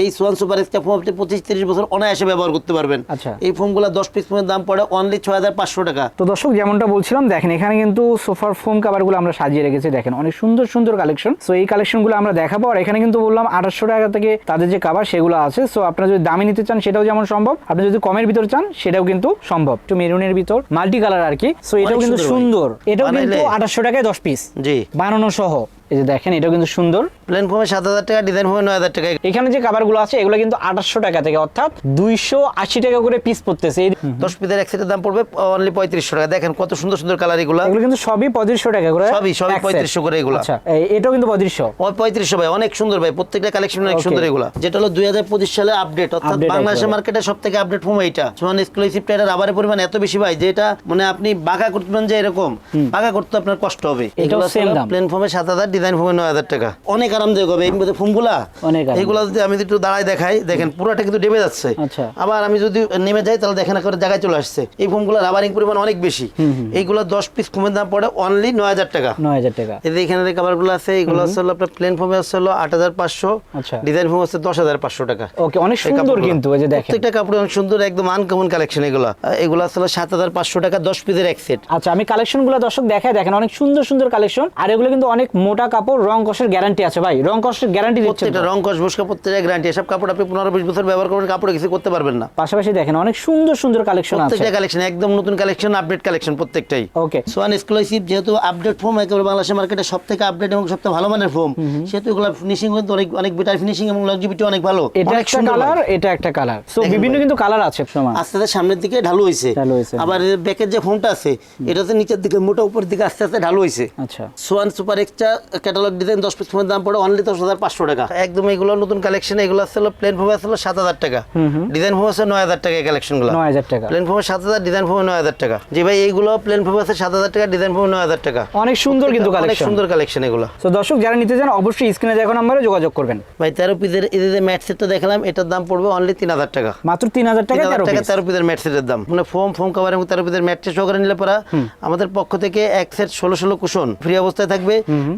এই Schwann super extra foam আপনি পঁচিশ তিরিশ বছর অনায়াসে ব্যবহার করতে পারবেন। আচ্ছা। এই ফোমগুলো দশ পিস ফোমের দাম পড়ে অনলি ছয় হাজার পাঁচশো টাকা। তো দর্শক যেমনটা বলছিলাম দেখেন এখানে কিন্তু সোফার ফোম কাভারগুলো আমরা সাজিয়ে রেখেছি দেখেন অনেক সুন্দর সুন্দর কালেকশন সো এই কালেকশনগুলো আমরা দেখাবো আর এখানে কিন্তু বললাম আঠাশশো টাকা থেকে তাদের যে কাভার সেগুলো আছে। সো আপনারা যদি দামি নিতে চান সেটাও যেমন সম্ভব। আপনি যদি কমের ভিতর চান সেটাও কিন্তু সম্ভব। একটু মেরুনের ভিতর মাল্টি কালার আর কি। সো এটাও কিন্তু সুন্দর এটাও কিন্তু আঠাশশো টাকায় দশ পিস জি। বানানো সহ। এই যে দেখেন এটাও কিন্তু সুন্দর। প্লেন ফোমে সাত হাজার টাকা ডিজাইন ফোমে নয় হাজার টাকা। এখানে যে কাভারগুলো আছে এগুলো কিন্তু আঠাশশো টাকা থেকে অর্থাৎ দুইশো আশি টাকা করে পিস পড়তেছে। এই- দশ পিসের এক সেটের দাম পড়বে অনলি পঁয়ত্রিশশো টাকা। দেখেন কত সুন্দর সুন্দর কালার এগুলো। এগুলো কিন্তু সবই পঁয়ত্রিশশো টাকা করে সবই, সবই। 3500 করে এগুলা। আচ্ছা এটাও কিন্তু পঁয়ত্রিশশো। পঁয়ত্রিশশো ভাই অনেক সুন্দর ভাই প্রত্যেকটা কালেকশন অনেক সুন্দর এগুলো। যেটা হলো দুই হাজার পঁচিশ সালে আপডেট অর্থাৎ বাংলাদেশের মার্কেটে সব থেকে আপডেট ফোন এইটা। সোয়ান এক্সক্লুসিভ টাইটার আবারের পরিমাণ এত বেশি ভাই যেটা মানে আপনি বাঁকা করতেন যে এরকম। বাঁকা করতে আপনার কষ্ট হবে। দাম। প্লেন ফোমে সাত হাজার ডিজাইন নয় হাজার টাকা। অনেক আরামদায়ক হবে। এই অনেক আরামদায়ক। যদি আমি একটু দাঁড়ায় দেখাই দেখেন পুরোটা কিন্তু ডেবে যাচ্ছে। আচ্ছা। আবার আমি যদি নেমে যাই তাহলে দেখেন জায়গায় চলে আসছে। এই ফোমগুলো রাবারিং পরিমাণ অনেক বেশি। এইগুলো দশ পিস ফোমের দাম পড়ে অনলি নয় হাজার টাকা। নয় হাজার টাকা। এই এখানে যে কাভারগুলো আছে এগুলো হচ্ছে হলো আপনার প্লেন ফোমে হচ্ছে হলো আট হাজার পাঁচশো। আচ্ছা। ডিজাইন ফোম হচ্ছে দশ হাজার পাঁচশো টাকা। ওকে অনেক সুন্দর কিন্তু এই যে দেখেন। প্রত্যেকটা কাপড় অনেক সুন্দর একদম আনকমন কালেকশন এগুলো। এগুলো হচ্ছে হলো সাত হাজার পাঁচশো টাকা দশ পিসের এক সেট আচ্ছা আমি কালেকশনগুলো দর্শক দেখায় দেখেন অনেক সুন্দর সুন্দর কালেকশন আর এগুলো কিন্তু অনেক মোটা কাপড় রং কষের গ্যারান্টি আছে ভাই। রং কষের গ্যারান্টি দিচ্ছে প্রত্যেকটা রং কস বসকা প্রত্যেকটা গ্যারান্টি এসব কাপড় আপনি পনেরো বিশ বছর ব্যবহার করবেন কাপড়ে কিছু করতে পারবেন না। পাশাপাশি দেখেন অনেক সুন্দর সুন্দর কালেকশন আছে। প্রত্যেকটা কালেকশন একদম নতুন কালেকশন আপডেট কালেকশন প্রত্যেকটাই। ওকে সোয়ান এক্সক্লুসিভ যেহেতু আপডেট ফোম একেবারে বাংলাদেশের মার্কেটে সব থেকে আপডেট এবং সবথেকে ভালো মানের ফোম সেহেতু এগুলো ফিনিশিং অনেক অনেক বেটার ফিনিশিং এবং লংজিভিটি অনেক ভালো। এটা একটা কালার এটা একটা কালার সো বিভিন্ন কিন্তু কালার আছে সময়। আস্তে আস্তে সামনের দিকে ঢালু হয়েছে ঢালু হয়েছে। আবার ব্যাকের যে ফোমটা আছে এটা হচ্ছে নিচের দিকে মোটা উপর দিকে আস্তে আস্তে ঢালু হয়েছে আচ্ছা। Swan super extra catalogue design দশ পিস ফোনের দাম পড়ে অনলি দশ হাজার পাঁচশো টাকা। একদম এগুলো নতুন কালেকশন এগুলো আসছিল প্লেন ফোম আসছিল সাত হাজার টাকা। ডিজাইন ফোম আছে নয় হাজার টাকা কালেকশনগুলো। নয় হাজার টাকা। প্লেন ফোমে সাত হাজার ডিজাইন ফোমে নয় হাজার টাকা। জি ভাই এইগুলো প্লেন ফোম আছে সাত হাজার টাকা ডিজাইন ফোমে নয় হাজার টাকা। অনেক সুন্দর কিন্তু অনেক সুন্দর কালেকশন এগুলো। তো দর্শক যারা নিতে চান অবশ্যই স্ক্রিনে দেখো নাম্বারে যোগাযোগ করবেন। ভাই তেরো পিসের এই যে ম্যাট সেটটা দেখালাম এটার দাম পড়বে অনলি তিন হাজার টাকা। মাত্র তিন হাজার টাকা টাকা তেরো পিসের ম্যাট সেটের দাম। মানে ফোম ফোম কভার এবং তেরো পিসের ম্যাট সেট সহকারে নিলে পরা আমাদের পক্ষ থেকে এক সেট ষোলো ষোলো কুশন ফ্রি অবস্থায় থাকবে।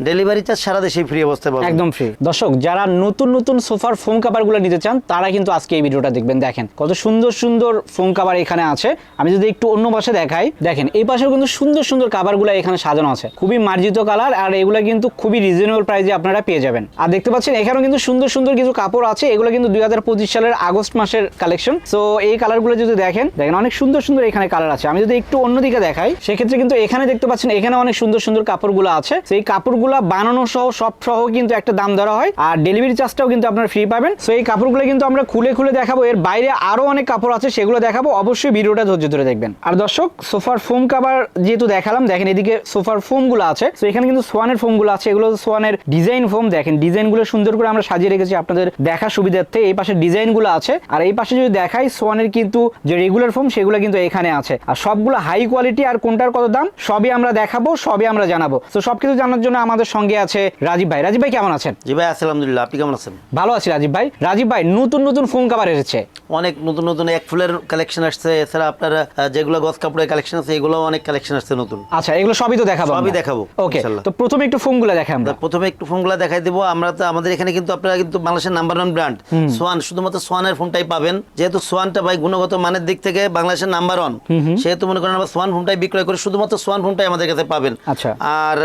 ডেলিভারি চার্জ সারা দেশেই ফ্রি অবস্থায় পাবেন। একদম ফ্রি দর্শক, যারা নতুন নতুন সোফার ফোম কাভারগুলো নিতে চান, তারা কিন্তু আজকে এই ভিডিওটা দেখবেন। দেখেন, কত সুন্দর সুন্দর ফোম কাভার এখানে আছে। আমি যদি একটু অন্য পাশে দেখাই, দেখেন, এই পাশে কিন্তু সুন্দর সুন্দর কাভারগুলো এখানে সাজানো আছে। খুবই মার্জিত কালার আর এগুলো কিন্তু খুবই রিজনেবল প্রাইসে আপনারা পেয়ে যাবেন। আর দেখতে পাচ্ছেন, এখানেও কিন্তু সুন্দর সুন্দর কিছু কাপড় আছে। এগুলো কিন্তু দুই হাজার পঁচিশ সালের আগস্ট মাসের কালেকশন সো এই কালারগুলো যদি দেখেন দেখেন, অনেক সুন্দর সুন্দর এখানে কালার আছে। আমি যদি একটু অন্যদিকে দেখাই, সেক্ষেত্রে কিন্তু এখানে দেখতে পাচ্ছেন, এখানে অনেক সুন্দর সুন্দর কাপড়গুলো আছে। সেই কাপড়গুলো বানানো সহ, সব সহ কিন্তু একটা দাম ধরা হয়। আর ডেলিভারি চার্জটাও কিন্তু আপনারা ফ্রি পাবেন। সো এই কাপড়গুলো কিন্তু আমরা খুলে খুলে দেখাবো। এর বাইরে আরও অনেক কাপড় আছে, সেগুলো দেখাবো। অবশ্যই ভিডিওটা ধৈর্য ধরে দেখবেন। আর দর্শক, সোফার ফোম কাভার যেহেতু দেখালাম, দেখেন এদিকে সোফার ফোমগুলো আছে। তো এখানে কিন্তু সোয়ানের ফোমগুলো আছে। এগুলো সোয়ানের ডিজাইন ফোম দেখেন ডিজাইনগুলো সুন্দর করে আমরা সাজিয়ে রেখেছি আপনাদের দেখা সুবিধার্থে। এই পাশে ডিজাইনগুলো আছে। আর এই পাশে যদি দেখাই, সোয়ানের কিন্তু যে রেগুলার ফোম সেগুলো কিন্তু এখানে আছে। আর সবগুলো হাই কোয়ালিটি আর কোনটার কত দাম? সবই আমরা দেখাবো, সবই আমরা জানাব। তো সবকিছু জানার জন্য আমাদের সঙ্গে আছে রাজীব ভাই। রাজীব ভাই কেমন আছেন? জি ভাই আলহামদুলিল্লাহ। আপনি কেমন আছেন? ভালো আছি রাজীব ভাই। রাজীব ভাই নতুন নতুন ফোন কাভার এসেছে। অনেক নতুন নতুন এক ফুলের কালেকশন আসছে। এছাড়া আপনার যেগুলো গছ কাপড়ের কালেকশন আছে এগুলো অনেক কালেকশন আসছে নতুন। আচ্ছা এগুলো সবই তো দেখাবো সবই দেখাবো, ওকে তো প্রথমে একটু ফোনগুলো দেখাই আমরা। প্রথমে একটু ফোনগুলো দেখাই দেবো। আমরা তো আমাদের এখানে কিন্তু আপনারা কিন্তু বাংলাদেশের নাম্বার ওয়ান ব্র্যান্ড সোয়ান শুধুমাত্র সোয়ানের ফোনটাই পাবেন। যেহেতু সোয়ানটা ভাই গুণগত মানের দিক থেকে বাংলাদেশের নাম্বার ওয়ান সেহেতু মনে করেন আমরা সোয়ান ফোনটাই বিক্রয় করে শুধুমাত্র সোয়ান ফোনটাই আমাদের কাছে পাবেন। আচ্ছা। আর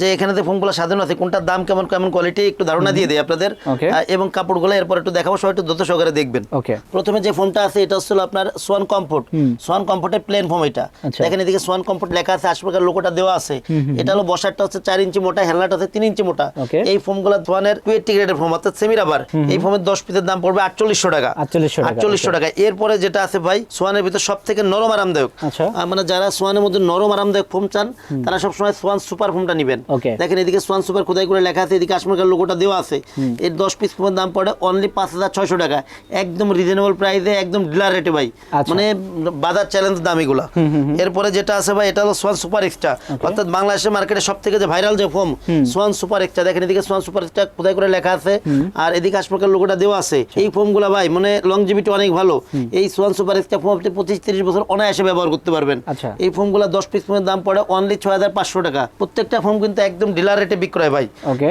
যে এখানে যে ফোনগুলো সাজানো আছে কোনটার দাম কেমন কেমন কোয়ালিটি একটু ধারণা দিয়ে দিই আপনাদের। এবং কাপড়গুলো এরপর একটু দেখাবো সবাই একটু দ্রুত সহকারে দেখবেন। প্রথমে যে ফোনটা আছে এটা হচ্ছে আপনার সোয়ান কমফোর্ট সোয়ান কমফোর্টের প্লেন ফোম এটা। আচ্ছা। দেখেন এদিকে সোয়ান কমফোর্ট লেখা আছে আশপাশের লোকটা দেওয়া আছে। এটা হলো বসারটা হচ্ছে চার ইঞ্চি মোটা হেলনাটা হচ্ছে তিন ইঞ্চি মোটা. এই ফোমগুলো সোয়ানের টুয়েটি গ্রেডের ফোম অর্থাৎ সেমি রাবার এই ফোমের দশ পিসের দাম পড়বে আটচল্লিশশো টাকা। 4800 টাকা, আটচল্লিশশো টাকা। এরপরে যেটা আছে ভাই সোয়ানের ভিতর সব থেকে নরম আরামদায়ক। আচ্ছা। মানে যারা সোয়ানের মধ্যে নরম আরামদায়ক ফোম চান তারা সবসময় সোয়ান সুপার ফোমটা নেবেন. দেখেন এদিকে সোয়ান সুপার খোদাই করে লেখা আছে এদিকে আশমাকার লোগোটা দেওয়া আছে। এর দশ পিস দাম পড়ে অনলি পাঁচ হাজার ছয়শো টাকা। একদম রিজনেবল প্রাইসে একদম ডিলার রেটে ভাই। আচ্ছা। মানে বাজার চ্যালেঞ্জ দাম এগুলা। এরপরে যেটা আছে ভাই এটা হলো সোয়ান সুপার এক্সট্রা অর্থাৎ বাংলাদেশের মার্কেটে সব থেকে যে ভাইরাল যে ফোম সোয়ান সুপার এক্সট্রা দেখেন এদিকে সোয়ান সুপার এক্সট্রা খোদাই করে লেখা আছে। আর এদিকে আশমাকার লোগোটা দেওয়া আছে। এই ফোমগুলা ভাই মানে লংজিভিটি অনেক ভালো। এই সোয়ান সুপার এক্সট্রা ফোম আপনি পঁচিশ তিরিশ বছর অনায়াসে ব্যবহার করতে পারবেন। আচ্ছা। এই ফোমগুলো দশ পিস ফোমের দাম পড়ে অনলি ছয় হাজার পাঁচশো টাকা। প্রত্যেকটা ফোম কিন্তু একদম ডিলার রেটে মার্কেটে বিক্রয় ভাই।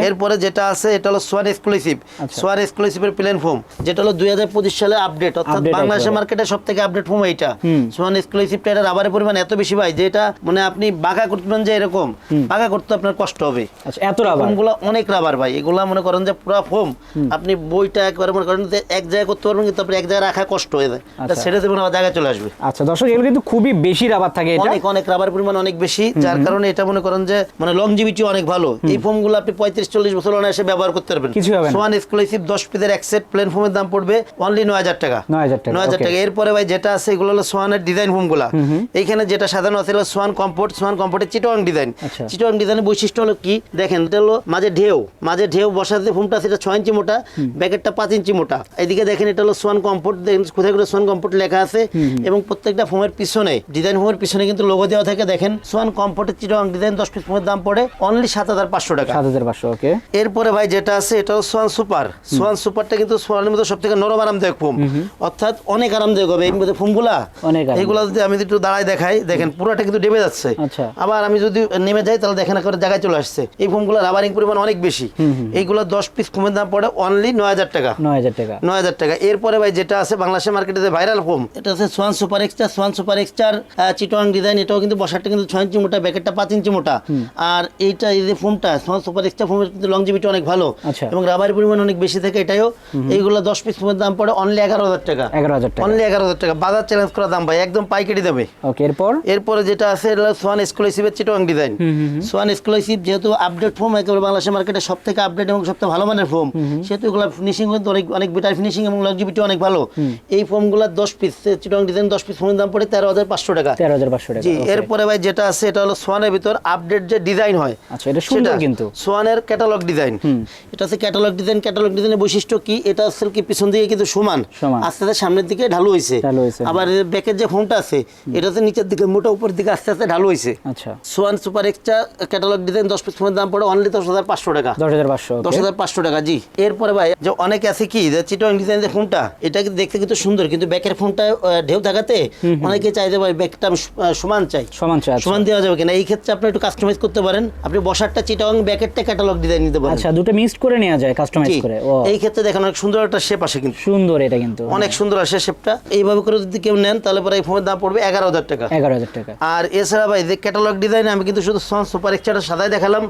এরপরে যেটা আছে এটা হলো সোয়ান এক্সক্লুসিভ। সোয়ান এক্সক্লুসিভের প্লেন ফোম যেটা হলো দুই হাজার পঁচিশ সালে আপডেট অর্থাৎ বাংলাদেশের মার্কেটে সব থেকে আপডেট ফোম এইটা। সোয়ান এক্সক্লুসিভটা এটা রাবারের পরিমাণ এত বেশি ভাই যে এটা মানে আপনি বাঁকা করতেন যে এরকম। বাঁকা করতে আপনার কষ্ট হবে। আচ্ছা এত রাবার ফোমগুলো অনেক রাবার ভাই। এগুলা মনে করেন যে পুরো ফোম আপনি বইটা একবারে মনে করেন যে এক জায়গায় করতে পারবেন কিন্তু আপনি এক জায়গায় রাখা কষ্ট হয়ে যায়। এটা আচ্ছা। ছেড়ে দেবেন আবার জায়গায় চলে আসবে। আচ্ছা দর্শক এগুলো কিন্তু খুবই বেশি রাবার থাকে এটা। অনেক অনেক রাবার পরিমাণ অনেক বেশি। যার কারণে এটা মনে করেন যে মানে লংজিভিটি অনেক ভালো। এই ফোম আপনি পঁয়ত্রিশ চল্লিশ বছর অনায়াসে ব্যবহার করতে পারবেন। কিছু হবে। সোয়ান এক্সক্লুসিভ দশ পিসের এক সেট প্লেন ফোমের দাম পড়বে অনলি নয় হাজার টাকা। 9,000 টাকা, নয় হাজার টাকা। এরপরে ভাই যেটা আছে এগুলো হলো সোয়ানের ডিজাইন ফোমগুলা। এইখানে যেটা সাধারণ আছে হলো সোয়ান কম্পোর্ট সোয়ান কম্পোর্টের চিটোয়াং ডিজাইন। চিটোয়াং ডিজাইনের বৈশিষ্ট্য হলো কি? দেখেন এটা হলো মাঝে ঢেউ। মাঝে ঢেউ বসার যে ফোমটা এটা ছয় ইঞ্চি মোটা ব্যাকেটটা পাঁচ ইঞ্চি মোটা। এদিকে দেখেন এটা হলো সোয়ান কম্পোর্ট দেখেন কোথায় করে সোয়ান কম্পোর্ট লেখা আছে। এবং প্রত্যেকটা ফোমের পিছনে ডিজাইন ফোমের পিছনে কিন্তু লোগো দেওয়া থাকে। দেখেন সোয়ান কম্পোর্টের চিটোয়াং ডিজাইন দশ পিস ফোমের দাম পড়ে অনলি সাত হাজার পাঁচশো টাকা। সাত হাজার পাঁচশো ওকে এরপরে ভাই যেটা আছে এটা সোয়ান সুপার। সোয়ান সুপারটা কিন্তু সোয়ানের মধ্যে সব থেকে নরম আরামদায়ক ফোম। অর্থাৎ অনেক আরামদায়ক হবে। এই মধ্যে ফোমগুলা অনেক আরামদায়ক। যদি আমি একটু দাঁড়ায় দেখাই দেখেন পুরোটা কিন্তু ডেবে যাচ্ছে। আচ্ছা। আবার আমি যদি নেমে যাই তাহলে দেখেন একেবারে জায়গায় চলে আসছে। এই ফোমগুলো রাবারিং পরিমাণ অনেক বেশি। এইগুলো দশ পিস ফোমের দাম পড়ে অনলি নয় হাজার টাকা। নয় হাজার টাকা। নয় হাজার টাকা। এরপরে ভাই যেটা আছে বাংলাদেশের মার্কেটে যে ভাইরাল ফোম এটা আছে Swan super extra. Swan super এক্সট্রার চিটোয়াং ডিজাইন এটাও কিন্তু বসারটা কিন্তু ছয় ইঞ্চি মোটা ব্যাকেটটা পাঁচ ইঞ্চি মোটা। আর এইটা এই যে ফোমটা সোয়ান সুপার এক্সট্রা ফোমের কিন্তু লংজিভিটি অনেক ভালো। আচ্ছা। এবং রাবারের পরিমাণ অনেক বেশি থাকে এটাও এইগুলো দশ পিস ফোমের দাম পড়ে অনলি এগারো হাজার টাকা। এগারো হাজার টাকা। অনলি এগারো হাজার টাকা। বাজার চ্যালেঞ্জ করা দাম ভাই একদম পাইকারি দেবে। ওকে এরপর? এরপরে যেটা আছে এটা হলো সোয়ান এক্সক্লুসিভের চিটোয়াং ডিজাইন সোয়ান এক্সক্লুসিভ যেহেতু আপডেট ফোম একেবারে বাংলাদেশের মার্কেটে সব থেকে আপডেট এবং সবথেকে ভালো মানের ফোম সেহেতু এগুলো ফিনিশিং কিন্তু অনেক অনেক বেটার ফিনিশিং এবং লংজিভিটি অনেক ভালো। এই ফোমগুলো দশ পিস চিটোয়াং ডিজাইন দশ পিস ফোমের দাম পড়ে তেরো হাজার পাঁচশো টাকা। তেরো হাজার পাঁচশো টাকা জি। এরপরে ভাই যেটা আছে এটা হলো সোয়ানের ভিতর আপডেট যে ডিজাইন হয় আচ্ছা, এটা সুন্দর কিন্তু। সোয়ানের ক্যাটালগ ডিজাইন এটা হচ্ছে ক্যাটালগ ডিজাইন ক্যাটালগ ডিজাইনের বৈশিষ্ট্য কি? এটা হচ্ছে কি পিছন দিকে কিন্তু সমান। আস্তে আস্তে সামনের দিকে ঢালু হয়েছে। আবার ব্যাকের যে ফোনটা আছে এটা হচ্ছে নিচের দিকে মোটা উপরের দিকে আস্তে আস্তে ঢালু হয়েছে। আচ্ছা। Swan super extra catalogue design দশ পিস ফোনের দাম পড়ে অনলি দশ হাজার পাঁচশো টাকা। দশ হাজার পাঁচশো দশ হাজার পাঁচশো টাকা জি। এরপরে ভাই যে অনেকে আছে কি যে চিটোয়াং ডিজাইন যে ফোনটা এটা দেখতে কিন্তু সুন্দর কিন্তু ব্যাকের ফোনটা ঢেউ থাকাতে অনেকে চাই যে ভাই ব্যাকটা সমান চাই। সমান চাই আচ্ছা। সমান দেওয়া যাবে কিনা? এই ক্ষেত্রে আপনি একটু কাস্টমাইজ করতে পারেন। আপনি বসারটা চিটাং ব্যাকেটটা ক্যাটালগ ডিজাইন নিতে পারেন আচ্ছা দুটো মিক্সড করে নেওয়া যায় কাস্টমাইজ করে। ও এই ক্ষেত্রে দেখেন অনেক সুন্দর একটা শেপ আসে কিন্তু। সুন্দর এটা কিন্তু। অনেক সুন্দর আসে শেপটা এইভাবে করে যদি কেউ নেন তাহলে পরে এই ফোনের দাম পড়বে এগারো হাজার টাকা। এগারো হাজার টাকা। আর এছাড়া ভাই যে ক্যাটালগ ডিজাইন আমি কিন্তু শুধু সন সুপার এক্সট্রাটা সাদাই দেখালাম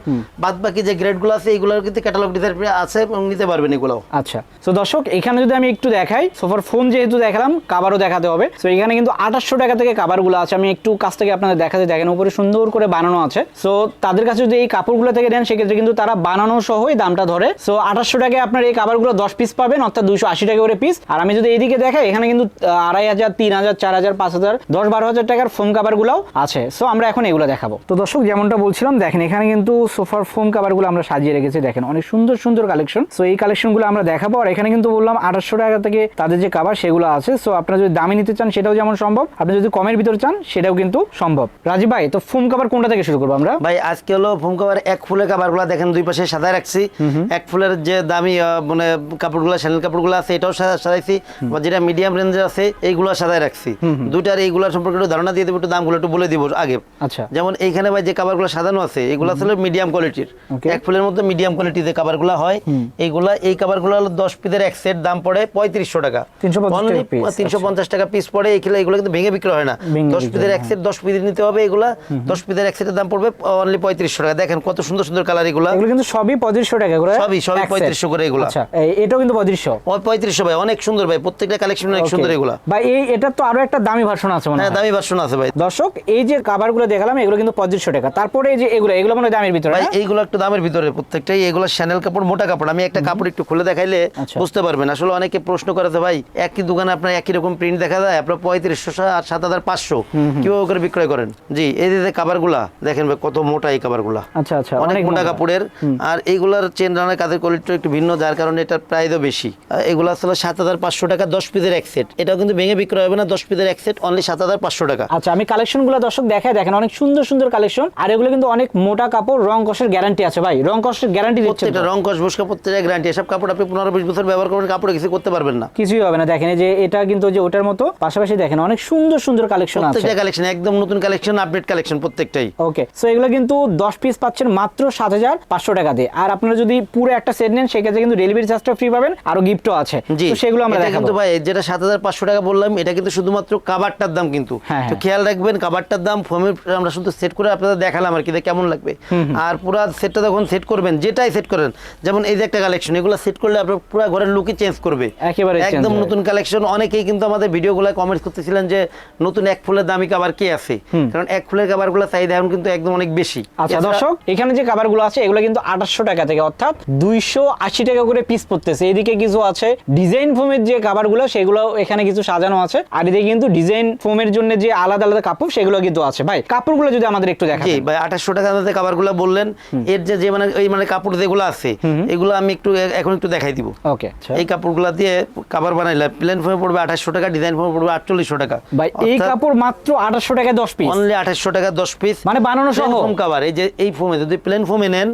বাদ বাকি যে গ্রেডগুলো আছে এইগুলোর কিন্তু ক্যাটালগ ডিজাইন আছে এবং নিতে পারবেন এগুলো আচ্ছা তো দর্শক এখানে যদি আমি একটু দেখাই সোফার ফোন যেহেতু দেখালাম কাবারও দেখাতে হবে। তো এখানে কিন্তু আঠাশশো টাকা থেকে কাবারগুলো আছে আমি একটু কাছ থেকে আপনাদের দেখাতে দেখেন উপরে সুন্দর করে বানানো আছে। সো তাদের কাছে যদি এই কাপড়গুলো থেকে নেন সেক্ষেত্রে কিন্তু তারা বানানো সহই দামটা ধরে। সো আঠাশশো টাকায় আপনার এই কাবারগুলো দশ পিস পাবেন অর্থাৎ দুইশো আশি টাকা করে পিস আর আমি যদি এইদিকে দেখাই এখানে কিন্তু আড়াই হাজার তিন হাজার চার হাজার পাঁচ হাজার দশ বারো হাজার টাকার ফোম কাভারগুলোও আছে। সো আমরা এখন এগুলো দেখাবো। তো দর্শক যেমনটা বলছিলাম দেখেন এখানে কিন্তু সোফার ফোম কাভারগুলো আমরা সাজিয়ে রেখেছি দেখেন। অনেক সুন্দর সুন্দর কালেকশন সো এই কালেকশনগুলো আমরা দেখাবো। আর এখানে কিন্তু বললাম আঠাশশো টাকা থেকে তাদের যে কাভার সেগুলো আছে। সো আপনারা যদি দামি নিতে চান সেটাও যেমন সম্ভব। আপনি যদি কমের ভিতর চান সেটাও কিন্তু সম্ভব। রাজীব ভাই তো ফোম কাভার কোনটা থেকে শুরু করব আমরা? ভাই আজকে হলো ফোম কাভার এক ফুলের কাভারগুলো দেখেন দুই পাশে সাদায় রাখছি। এক ফুলের যে দামি মানে কাপড়গুলো স্যান্ডেল কাপড়গুলো আছে এটাও সাজাইছি। বা যেটা মিডিয়াম রেঞ্জে আছে এইগুলো সাদায় রাখছি। দুইটার এইগুলোর সম্পর্কে একটু ধারণা দিয়ে দেবো একটু দামগুলো একটু বলে দিব আগে। আচ্ছা। যেমন এইখানে ভাই যে কাভারগুলো সাজানো আছে এগুলো আসলে মিডিয়াম কোয়ালিটির এক ফুলের মধ্যে মিডিয়াম কোয়ালিটির যে কাভারগুলো হয় এইগুলা এই কাভারগুলো হলো দশ পিসের এক সেট দাম পড়ে পঁয়ত্রিশশো টাকা। 350 টাকা তিনশো পঞ্চাশ টাকা পিস পড়ে এগুলো এগুলো কিন্তু ভেঙে বিক্রি হয় না। দশ পিসের এক সেট দশ পিস নিতে হবে এগুলা। দশ পিসের এক সেটের দাম পড়বে অনলি পঁয়ত্রিশশো টাকা। দেখেন কত সুন্দর সুন্দর কালার এগুলা? এগুলো কিন্তু সবই পঁয়ত্রিশশো টাকা করে সবই, সবই এক 3500 করে এগুলা। আচ্ছা এটাও কিন্তু ভাই অনেক সুন্দর ভাই প্রত্যেকটা কালেকশন অনেক সুন্দর এগুলা। বা এই এটার তো আরও একটা দামি ভার্সন আছে মনে হ্যাঁ দামি ভার্সন আছে ভাই। দর্শক এই যে কাভারগুলো দেখালাম এগুলো কিন্তু পঁয়ত্রিশশো টাকা। তারপরে এই যে এগুলো এগুলো মনে দামের ভিতরে ভাই এইগুলো একটু দামের ভিতরে প্রত্যেকটাই এগুলো শ্যানেল কাপড় মোটা কাপড়। আমি একটা কাপড় একটু খুলে দেখাইলে আচ্ছা। বুঝতে পারবেন। আসলে অনেকে প্রশ্ন করে যে ভাই একই দোকানে আপনার একই রকম প্রিন্ট দেখা যায়? আপনার পঁয়ত্রিশশো আর সাত হাজার পাঁচশো। কীভাবে করে বিক্রয় করেন? জি এই যে কাভারগুলা দেখেন ভাই কত মোটা এই কাভারগুলা আচ্ছা আচ্ছা। অনেক মোটা কাপড়ের আর এইগুলার চেন রানার কাজের কোয়ালিটি একটু ভিন্ন যার কারণে এটার প্রাইসও বেশি। এগুলো আসলে সাত হাজার পাঁচশো টাকা দশ পিসের এক সেট এটাও কিন্তু ভেঙে বিক্রয় হবে না দশ পিসের এক সেট অনলি সাত হাজার পাঁচশো টাকা। আচ্ছা আমি কালেকশনগুলো দর্শক দেখাই দেখেন অনেক সুন্দর সুন্দর কালেকশন আর এগুলো কিন্তু অনেক মোটা কাপড় রং কষের গ্যারান্টি আছে ভাই। রং কষের গ্যারান্টি দিচ্ছে প্রত্যেকটা রং কস বসকা প্রত্যেকটা গ্যারান্টি এসব কাপড় আপনি পনেরো বিশ বছর ব্যবহার করবেন কাপড়ে কিছু করতে পারবেন না। কিছুই হবে না। দেখেন এই যে এটা কিন্তু যে ওটার মতো পাশাপাশি দেখেন অনেক সুন্দর সুন্দর কালেকশন আছে। প্রত্যেকটা কালেকশন একদম নতুন কালেকশন আপডেট কালেকশন প্রত্যেকটাই। ওকে সো এগুলো কিন্তু দশ পিস পাচ্ছেন মাত্র সাত হাজার পাঁচশো টাকা দিয়ে। আর আপনারা যদি পুরো একটা সেট নেন সেক্ষেত্রে কিন্তু ডেলিভারি চার্জটা ফ্রি পাবেন আরও গিফটও আছে। জি। সেগুলো আমরা দেখাবো। কিন্তু ভাই যেটা সাত হাজার পাঁচশো টাকা বললাম এটা কিন্তু শুধুমাত্র কাবারটার দাম কিন্তু। হ্যাঁ, তো হ্যাঁ। খেয়াল রাখবেন কাবারটার দাম ফোমের আমরা শুধু সেট করে আপনাদের দেখালাম আর কি কেমন লাগবে। আর পুরো সেটটা যখন সেট করবেন যেটাই সেট করেন যেমন এই যে একটা কালেকশন এগুলো সেট করলে আপনার পুরো ঘরের লুকই চেঞ্জ করবে। একেবারে একদম নতুন কালেকশন অনেকেই কিন্তু আমাদের ভিডিওগুলো কমেন্ট করতেছিলেন যে নতুন এক ফুলের দামি কাবার কে আছে? কারণ এক ফুলের কাবারগুলো চাহিদা এখন কিন্তু একদম অনেক বেশি। আচ্ছা দর্শক এখানে যে কাভারগুলো আছে এগুলো কিন্তু আঠাশশো টাকা থেকে অর্থাৎ দুইশো আশি টাকা করে পিস পড়তেছে। এদিকে কিছু আছে ডিজাইন ফোমের যে কাভারগুলো সেগুলো এখানে কিছু সাজানো আছে। আর এদিকে কিন্তু ডিজাইন ফোমের জন্য যে আলাদা আলাদা কাপড় সেগুলো কিন্তু আছে। ভাই কাপড়গুলো যদি আমাদের একটু দেখা ভাই আঠাশশো টাকা মধ্যে কাবারগুলো বললেন। এর যে যে মানে এই মানে কাপড় যেগুলো আছে এগুলো আমি একটু এখন একটু দেখাই দিব। ওকে এই কাপড়গুলো দিয়ে কাবার বানাইলে প্লেন ফোমে পড়বে আঠাশশো টাকা ডিজাইন ফর্মে পড়বে আটচল্লিশশো টাকা। ভাই এই কাপড় মাত্র আঠাশশো টাকা দশ পিস অনলি আঠাশশো টাকা দশ পিস মানে বানানো সহ? ফোম কাবার এই যে এই ফোমে যদি প্লেন ফোমে নেন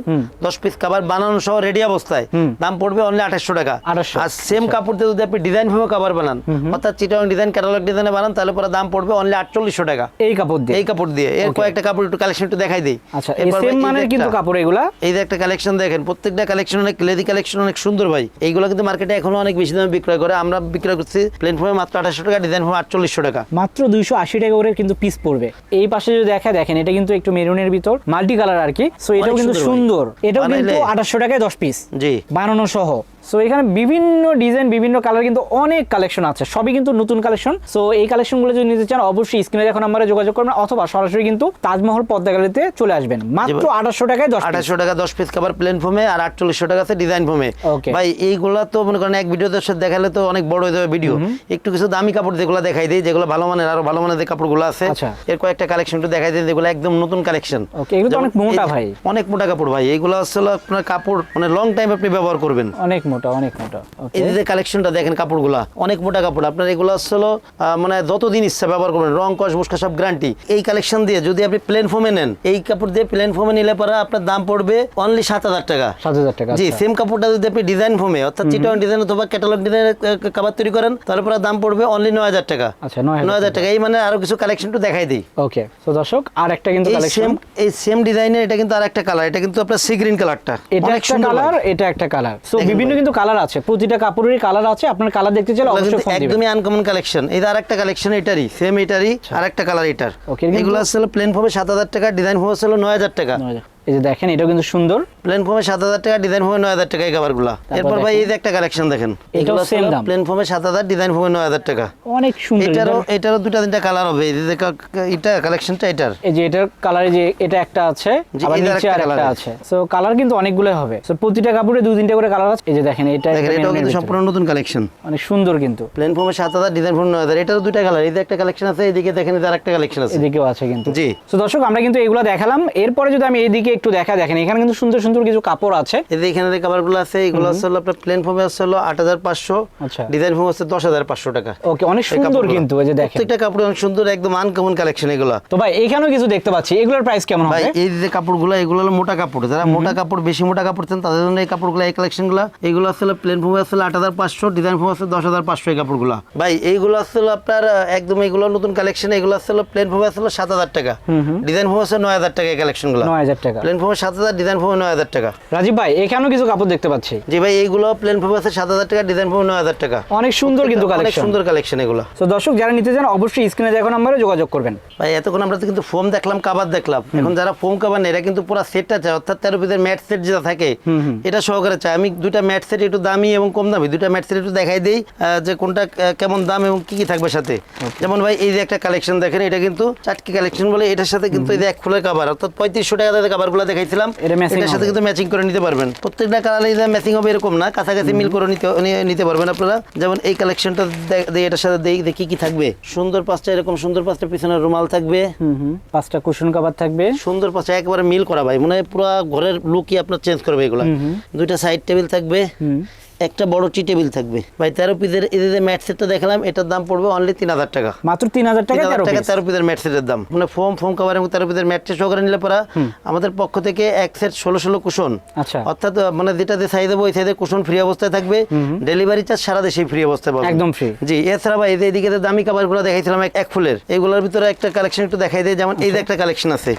দশ পিস কাবার বানানো সহ রেডি অবস্থায়। দাম পড়বে অনলি আঠাশশো টাকা। আর সেম কাপড় দিয়ে যদি আপনি ডিজাইন ফোমে কাবার বানান অর্থাৎ চিটাং ডিজাইন ক্যাটালগ ডিজাইনে বানান তাহলে পরে দাম পড়বে অনলি আটচল্লিশশো টাকা। এই কাপড় দিয়ে? এই কাপড় দিয়ে। এর কয়েকটা কাপড় একটু কালেকশন একটু দেখাই দিই। আচ্ছা এই সেম মানের কিন্তু কাপড় এগুলা? এই যে একটা কালেকশন দেখেন প্রত্যেকটা কালেকশন অনেক লেদি কালেকশন অনেক সুন্দর ভাই। এইগুলো কিন্তু মার্কেটে এখনও অনেক বেশি দামে বিক্রয় করে। আমরা বিক্রয় করছি প্লেন ফর্মে মাত্র আঠাশশো টাকা ডিজাইন ফর্মে আটচল্লিশশো টাকা। মাত্র দুইশো আশি টাকা করে কিন্তু পিস পড়বে। এই পাশে যদি দেখা দেখেন এটা কিন্তু একটু মেরুনের ভিতর মাল্টি কালার আর কি। সো এটাও কিন্তু সুন্দর এটাও কিন্তু আঠাশশো টাকায় দশ পিস জি। বানানো সহ। সো এখানে বিভিন্ন ডিজাইন বিভিন্ন কালার কিন্তু অনেক কালেকশন আছে সবই কিন্তু নতুন কালেকশন সো এই কালেকশনগুলো যদি নিতে চান অবশ্যই স্ক্রিনে দেখুন নাম্বারে যোগাযোগ করবেন অথবা সরাসরি কিন্তু তাজমহল পদ্মা গ্যালারিতে চলে আসবেন মাত্র আঠাশশো টাকায় দশ। আঠাশশো টাকা দশ পিস কাবার প্লেন ফর্মে আর আটচল্লিশশো টাকা আছে ডিজাইন ফর্মে. ভাই এইগুলা তো মনে করেন এক ভিডিওতে সাথে দেখালে তো অনেক বড় হয়ে যাবে ভিডিও একটু কিছু দামি কাপড় যেগুলো দেখাই দিই যেগুলো ভালো মানের আরও ভালো মানের কাপড়গুলো আছে আচ্ছা। এর কয়েকটা কালেকশন একটু দেখাই দিই যেগুলো একদম নতুন কালেকশন Okay, এগুলো তো অনেক মোটা ভাই। অনেক মোটা কাপড় ভাই এইগুলো আসলে আপনার কাপড় মানে লং টাইম আপনি ব্যবহার করবেন অনেক মোটা অনেক মোটা যে কালেকশনটা দেখেন কাপড়গুলা অনেক মোটা কাপড়। আপনার এগুলো আসলে মানে যতদিন ইচ্ছা ব্যবহার করবেন রং কস মুসকা সব গ্যারান্টি এই কালেকশন দিয়ে যদি আপনি প্লেন ফোমে নেন এই কাপড় দিয়ে প্লেন ফোমে নিলে পরে আপনার দাম পড়বে অনলি সাত হাজার টাকা। সাত হাজার টাকা জি আচ্ছা। সেম কাপড়টা যদি আপনি ডিজাইন ফোমে অর্থাৎ চিটন ডিজাইন অথবা ক্যাটালগ ডিজাইনের কাবার তৈরি করেন তাহলে পরে দাম পড়বে অনলি নয় হাজার টাকা। আচ্ছা নয় হাজার টাকা। এই মানে আরও কিছু কালেকশন একটু দেখাই দিই। ওকে তো দর্শক আর একটা কিন্তু কালেকশন সেম এই সেম ডিজাইনের এটা কিন্তু আর একটা কালার এটা কিন্তু আপনার সি গ্রিন কালারটা এটা একটা কালার এটা একটা কালার সো বিভিন্ন। কিন্তু কালার আছে প্রতিটা কাপড়েরই কালার আছে আপনার কালার দেখতে চাইলে অবশ্যই ফোন দিবেন। একদমই আনকমন কালেকশন এই আর একটা কালেকশন এটারই সেম এটারই আরেকটা কালার এটার। এগুলো আসলে প্লেন ফর্মে সাত হাজার টাকা ডিজাইন ফর্মে নয় হাজার টাকা। এই যে দেখেন এটাও কিন্তু সুন্দর। প্লেন ফর্মে সাত হাজার টাকা ডিজাইন ফর্মে নয় হাজার টাকা এই কাভারগুলা এরপর ভাই এই যে একটা কালেকশন দেখেন। এটাও same দাম। প্লেন ফর্মে সাত হাজার ডিজাইন ফর্মে নয় হাজার টাকা। অনেক সুন্দর এটারও এটারও দুটা তিনটা কালার হবে। এই যে এটা কালেকশনটা এটার। এই যে এটার কালারে যে এটা একটা আছে আবার নিচে আর একটা আছে। সো কালার কিন্তু অনেকগুলো হবে। সো প্রতিটা কাপড়ে দুই তিনটা করে কালার আছে। এই যে দেখেন এটা এটাও কিন্তু সম্পূর্ণ নতুন কালেকশন অনেক সুন্দর কিন্তু। প্লেন ফর্মে সাত হাজার ডিজাইন ফর্মে নয় হাজার। এটারও দুটা কালার এই যে একটা কালেকশন আছে এদিকে দেখেন এটার একটা কালেকশন আছে। এদিকেও আছে কিন্তু। জি। তো দর্শক আমরা কিন্তু এগুলো দেখালাম। এরপরে যদি আমি এইদিকে একটু দেখা দেখেন। এখানে কিন্তু সুন্দর সুন্দর কিছু কাপড় আছে। এই এখানে যে কাভারগুলো আছে এগুলো আসলে আপনার প্লেন ফর্মে হাজার পাঁচশো আচ্ছা। ডিজাইন ফর্মে আছে দশ হাজার পাঁচশো টাকা। ওকে অনেক সুন্দর কিন্তু এই যে দেখেন। প্রত্যেকটা কাপড় অনেক সুন্দর একদম আনকমন কালেকশন এগুলো। তো ভাই এখানেও কিছু দেখতে পাচ্ছি। এগুলোর প্রাইস কেমন ভাই হবে? এই যে কাপড়গুলো এগুলো হলো মোটা কাপড়। যারা মোটা কাপড় বেশি মোটা কাপড় চান তাদের জন্য এই কাপড়গুলো এই কালেকশনগুলো এগুলো আসলে প্লেন ফোমে আসলে আট হাজার পাঁচশো ডিজাইন ফোম আছে দশ হাজার পাঁচশো এই কাপড়গুলো। ভাই এইগুলো আসলে আপনার একদম এগুলো নতুন কালেকশন এগুলো আসলে প্লেন ফোমে আসলে সাত হাজার টাকা। ডিজাইন ফোম আছে নয় হাজার টাকা এই কালেকশনগুলো নয় হাজার টাকা। প্লেন ফোমে সাত হাজার ডিজাইন ফোমে নয় হাজার টাকা। রাজীব ভাই এখানেও কিছু কাপড় দেখতে পাচ্ছি। জি ভাই এইগুলো প্লেন ফোমে আছে সাত হাজার টাকা ডিজাইন ফোমে নয় হাজার টাকা। অনেক সুন্দর কিন্তু অনেক সুন্দর কালেকশন এগুলো। তো দর্শক যারা নিতে চান অবশ্যই স্ক্রিনে দেখো নাম্বারে যোগাযোগ করবেন। ভাই এতক্ষণ আমরা তো কিন্তু ফোম দেখলাম কাবার দেখলাম। এখন যারা ফোম কাবার নেই এরা কিন্তু পুরো সেটটা চায় অর্থাৎ তেরো পিসের ম্যাট সেট যেটা থাকে এটা সহকারে চায়। আমি দুইটা ম্যাট সেট একটু দামি এবং কম দামি দুইটা ম্যাট সেট একটু দেখাই দিই যে কোনটা কেমন দাম এবং কি কি থাকবে সাথে। যেমন ভাই এই যে একটা কালেকশন দেখেন এটা কিন্তু চাটকি কালেকশন বলে এটার সাথে কিন্তু এই যে এক ফুলের কাবার অর্থাৎ পঁয়ত্রিশশো টাকা দিয়ে কাবারগুলো দেখাইছিলাম এটার সাথে কিন্তু ম্যাচিং করে নিতে পারবেন। প্রত্যেকটা কালারে যে ম্যাচিং হবে এরকম না কাছাকাছি মিল করে নিতে নিতে পারবেন আপনারা। যেমন এই কালেকশনটা এটার সাথে দেই দেখি কি থাকবে। সুন্দর পাঁচটা এরকম সুন্দর পাঁচটা পিছনে রুমাল থাকবে। পাঁচটা কুশন কাভার থাকবে। সুন্দর পাঁচটা একবারে মিল করা ভাই। মানে পুরো ঘরের লুকই আপনার চেঞ্জ করবে এগুলো। দুইটা সাইড টেবিল থাকবে। একটা বড় টি টেবিল থাকবে। ভাই তেরো পিসের এই যে ম্যাট সেটটা দেখালাম এটার দাম পড়বে অনলি তিন হাজার টাকা। মাত্র তিন হাজার টাকা তেরো টাকা তেরো পিসের ম্যাট সেটের দাম। মানে ফোম ফোম কভার এবং তেরো পিসের ম্যাট সহকারে নিলে পরা আমাদের পক্ষ থেকে এক সেট ষোলো ষোলো কুশন আচ্ছা। অর্থাৎ মানে যেটা যে সাইজ দেবো ওই সাইজে কুশন ফ্রি অবস্থায় থাকবে। ডেলিভারি চার্জ সারা দেশেই ফ্রি অবস্থায় পাবেন একদম free। জি এছাড়া ভাই এদিকে যে দামি কাবারগুলো দেখাইছিলাম এক- ফুলের এইগুলোর ভিতরে একটা কালেকশন একটু দেখাই দেয় যেমন এই যে একটা কালেকশন আছে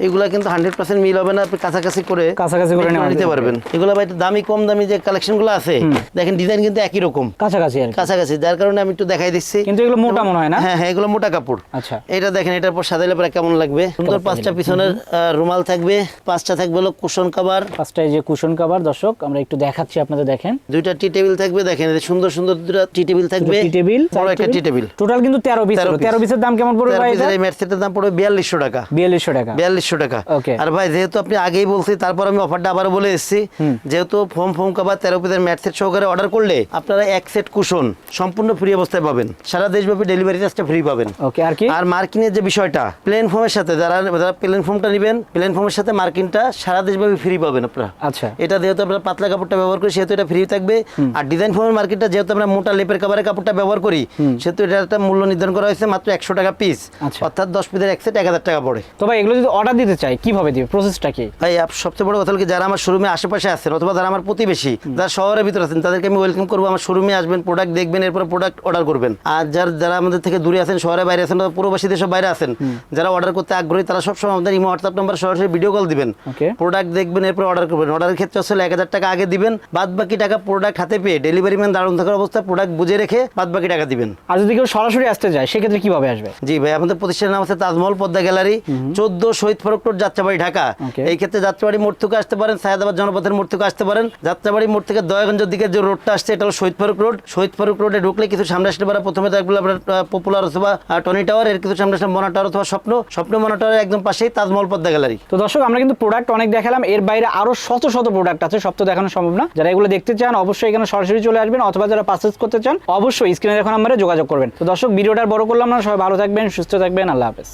এগুলা কিন্তু হান্ড্রেড পার্সেন্ট মিল হবে না আপনি কাছাকাছি করে কাছাকাছি করে নিতে পারবেন। এগুলো ভাই দামি কম দামি যে কালেকশনগুলো আছে দেখেন ডিজাইন কিন্তু একই রকম। কাছাকাছি আর কাছাকাছি যার কারণে আমি একটু দেখাই দিচ্ছি। কিন্তু এগুলো মোটা মনে হয় না? হ্যাঁ হ্যাঁ এগুলো মোটা কাপড়। আচ্ছা। এটা দেখেন এটার পর সাজাইলে পরে কেমন লাগবে? সুন্দর পাঁচটা পিছনের রুমাল থাকবে পাঁচটা থাকবে হলো কুশন কাভার ফার্স্টে যে কুশন কাভার দর্শক আমরা একটু দেখাচ্ছি আপনাদের দেখেন। দুইটা টি টেবিল থাকবে দেখেন সুন্দর সুন্দর দুটা টি টেবিল থাকবে। টি টেবিল বড় একটা টি টেবিল টোটাল কিন্তু তেরো পিস 13 তেরো পিসের দাম কেমন পড়বে ভাই এই ম্যাট সেটের দাম পড়বে বিয়াল্লিশশো টাকা। বিয়াল্লিশশো টাকা। বিয়াল্লিশশো টাকা। Okay. আর ভাই যেহেতু আপনি আগেই বলছি তারপর আমি অফারটা আবার বলে এসেছি যেহেতু ফোম ফোম কাবার তেরো পিসের ম্যাট সেট সহকারে অর্ডার করলে আপনারা এক সেট কুশন সম্পূর্ণ ফ্রি অবস্থায় পাবেন। সারা দেশব্যাপী ডেলিভারি চার্জটা ফ্রি পাবেন। ওকে আর কি? আর মার্কিনের যে বিষয়টা প্লেন ফোমের সাথে যারা যারা প্লেন ফোমটা নেবেন প্লেন ফোমের সাথে মার্কিনটা সারা দেশব্যাপী ফ্রি পাবেন আপনারা। আচ্ছা। এটা যেহেতু আমরা পাতলা কাপড়টা ব্যবহার করি সেহেতু এটা ফ্রি থাকবে। আর ডিজাইন ফোমের মার্কেটটা যেহেতু আমরা মোটা লেপের কাভারের কাপড়টা ব্যবহার করি সেহেতু এটা একটা মূল্য নির্ধারণ করা হয়েছে মাত্র একশো টাকা পিস আচ্ছা। অর্থাৎ দশ পিসের এক সেট এক হাজার টাকা পড়ে। তো ভাই এগুলো যদি অর্ডার দিতে চাই কীভাবে দিবে? প্রসেসটা কি? ভাই সবচেয়ে বড় কথা হলো কি যারা আমার শোরুমে আশেপাশে আছেন অথবা যারা আমার প্রতিবেশী যারা শহরের ভিতরে আছেন তাদেরকে আমি ওয়েলকাম করব। আমার শোরুমে আসবেন প্রোডাক্ট দেখবেন এরপর প্রোডাক্ট অর্ডার করবেন। আর যারা যারা আমাদের থেকে দূরে আছেন শহরের বাইরে আছেন অথবা প্রবাসী দেশের বাইরে আছেন যারা অর্ডার করতে আগ্রহী তারা সবসময় আমাদের ইমো হোয়াটসঅ্যাপ নাম্বার সরাসরি ভিডিও কল দিবেন। প্রোডাক্ট দেখবেন এরপর অর্ডার করবেন। অর্ডারের ক্ষেত্রে আসলে এক হাজার টাকা আগে দিবেন বাদ বাকি টাকা প্রোডাক্ট হাতে পেয়ে ডেলিভারি ম্যান দাঁড়ানো থাকার অবস্থায় প্রোডাক্ট বুঝে রেখে বাদ বাকি টাকা দিবেন। আর যদি কেউ সরাসরি আসতে যায় সেক্ষেত্রে কীভাবে আসবে? জি ভাই আমাদের প্রতিষ্ঠানের নাম আছে তাজমহল পদ্মা গ্যালারি চোদ্দ শহীদ ফরক রোড যাত্রাবাড়ি ঢাকা. এই ক্ষেত্রে যাত্রাবাড়ি মোড় থেকে আসতে পারেন সায়দাবাদ জনপথের মোড় থেকে আসতে পারেন। যাত্রাবাড়ি মোড় থেকে দয়াগঞ্জের দিকে যে রোডটা আসছে, এটা হলো শহীদ ফারুক রোড। শহীদ ফারুক রোডে ঢুকলে কিছু সামনে আসলে পারে। প্রথমে দেখব আপনার পপুলার অথবা টনি টাওয়ার এর কিছু সামনে আসলে মনা টাওয়ার অথবা স্বপ্ন স্বপ্ন মনা টাওয়ারের একদম পাশেই তাজমহল পদ্মা গ্যালারি। তো দর্শক, আমরা কিন্তু প্রোডাক্ট অনেক দেখালাম। এর বাইরে আরও শত শত প্রোডাক্ট আছে, সব তো দেখানো সম্ভব না। যারা এগুলো দেখতে চান, অবশ্যই এখানে সরাসরি চলে আসবেন অথবা যারা পারচেস করতে চান, অবশ্যই স্ক্রিনে দেখো নাম্বারে যোগাযোগ করবেন। তো দর্শক, ভিডিওটা বড় করলাম না। সবাই ভালো থাকবেন, সুস্থ থাকবেন। আল্লাহ হাফেজ।